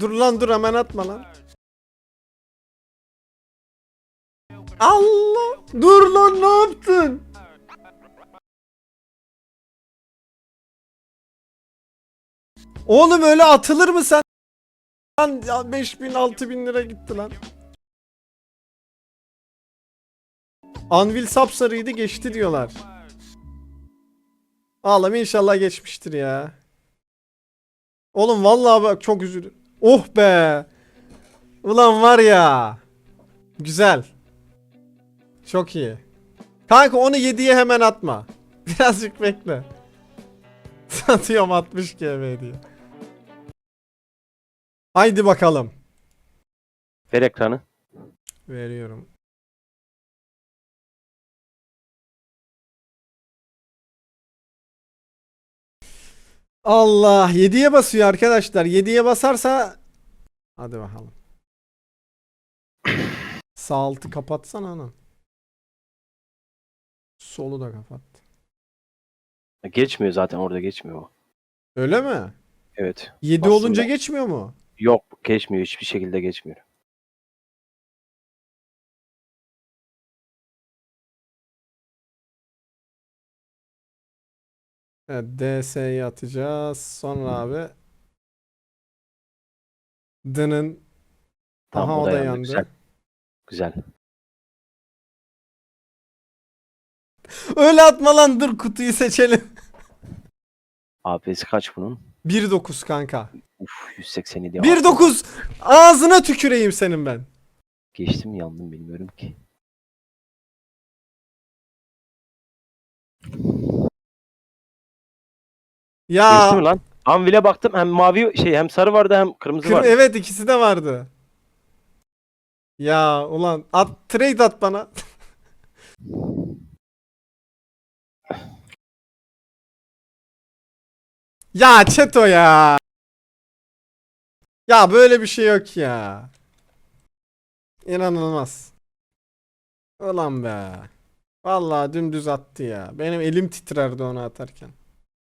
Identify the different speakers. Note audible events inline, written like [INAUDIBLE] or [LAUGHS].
Speaker 1: Dur lan dur hemen atma lan. Allah! Dur lan ne yaptın? Oğlum öyle atılır mı sen? Lan ya 5000 6000 lira gitti lan. Anvil sapsarıydı geçti diyorlar. Ağlam inşallah geçmiştir ya. Oğlum vallahi bak çok üzüldüm. Oh be. Ulan var ya. Güzel. Çok iyi. Kanka onu 7'ye hemen atma. [LAUGHS] Birazcık bekle. Satıyorum 60 GB diye. Haydi bakalım.
Speaker 2: Ver ekranı.
Speaker 1: Veriyorum. Allah 7'ye basıyor arkadaşlar. 7'ye basarsa hadi bakalım. Sağ altı kapatsana ana. Solu da kapat.
Speaker 2: Geçmiyor zaten orada geçmiyor o.
Speaker 1: Öyle mi?
Speaker 2: Evet.
Speaker 1: 7
Speaker 2: Aslında-
Speaker 1: olunca geçmiyor mu?
Speaker 2: Yok geçmiyor hiçbir şekilde geçmiyor.
Speaker 1: Evet DS'yi atacağız. Sonra abi Dının
Speaker 2: Tamam
Speaker 1: Aha
Speaker 2: o da yandı. Güzel. Güzel.
Speaker 1: Öyle atma lan dur kutuyu seçelim.
Speaker 2: AP'si kaç bunun?
Speaker 1: 1.9 kanka.
Speaker 2: Uf 187.
Speaker 1: 1.9 ağzına tüküreyim senin ben.
Speaker 2: Geçtim yandım bilmiyorum ki.
Speaker 1: Ya
Speaker 2: Geçti mi lan? Anvil'e baktım hem mavi şey hem sarı vardı hem kırmızı
Speaker 1: kır-
Speaker 2: vardı.
Speaker 1: evet ikisi de vardı. Ya ulan at trade at bana. [LAUGHS] ya Çeto ya. Ya böyle bir şey yok ya. İnanılmaz. Ulan be. Vallahi dümdüz attı ya. Benim elim titrerdi onu atarken.